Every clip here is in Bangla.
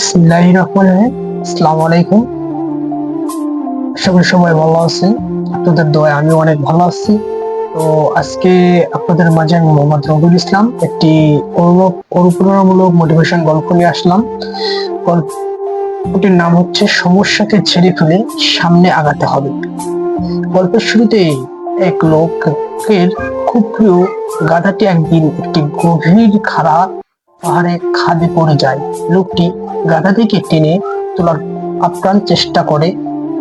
বিসমিল্লাহ রহমান রহিম আসসালামু আলাইকুম করি সবাই ভালো আছেন। আপনাদের দোয়ায় আমি অনেক ভালো আছি। তো আজকে আপনাদের মাঝে আমি মোহাম্মদ রবিউল ইসলাম একটি অনুপ্রেরণামূলক মোটিভেশন গল্প নিয়ে আসলাম। গল্পটির নাম হচ্ছে সমস্যাকে ছেড়ে ফেলে সামনে আগাতে হবে। গল্পের শুরুতেই এক লোকের খুব প্রিয় গাধাটি একদিন একটি গভীর খাড়া পাহাড়ে খাদে পড়ে যায়। লোকটি গাধা থেকে টেনে তোলার আপ্রাণ চেষ্টা করে,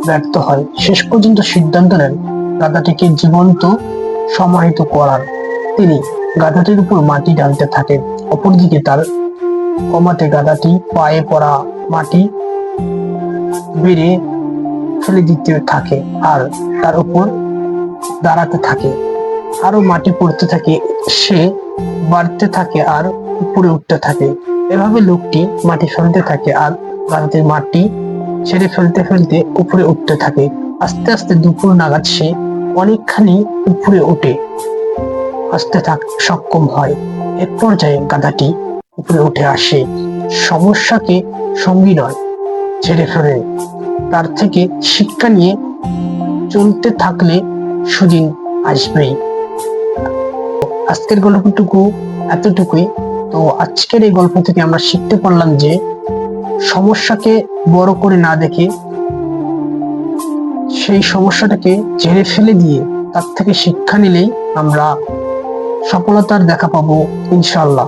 ব্যর্থ হয়। শেষ পর্যন্ত সিদ্ধান্ত নেন গাধাটিকে জীবন্ত, সমাহিত করার। তিনি গাধাটির উপর মাটি ঢালতে থাকেন। অপরদিকে তার কমাতে গাধাটি পায়ে পড়া মাটি বেড়ে ফেলে দিতে থাকে আর তার উপর দাঁড়াতে থাকে। আরও মাটি পড়তে থাকে, সে বাড়তে থাকে আর উপরে উঠতে থাকে। এভাবে লোকটি মাটি ফেলতে থাকে আর গাধাটির মাটি ছেড়ে ফেলতে ফেলতে উপরে উঠতে থাকে। আস্তে আস্তে দুপুর নাগাদ সে অনেকখানি উপরে ওঠে, আসতে থাক সক্ষম হয়। এক পর্যায়ে গাধাটি উপরে উঠে আসে। সমস্যাকে সঙ্গী নয়, ছেড়ে ফেলে তার থেকে শিক্ষা নিয়ে চলতে থাকলে সুদিন আসবেই। আজকের গল্পটুকু এতটুকুই। তো আজকের এই গল্প থেকে আমরা শিখতে পারলাম যে সমস্যাকে বড় করে না দেখে সেই সমস্যাটাকে ঝেড়ে ফেলে দিয়ে তার থেকে শিক্ষা নিলেই আমরা সফলতার দেখা পাবো ইনশাল্লাহ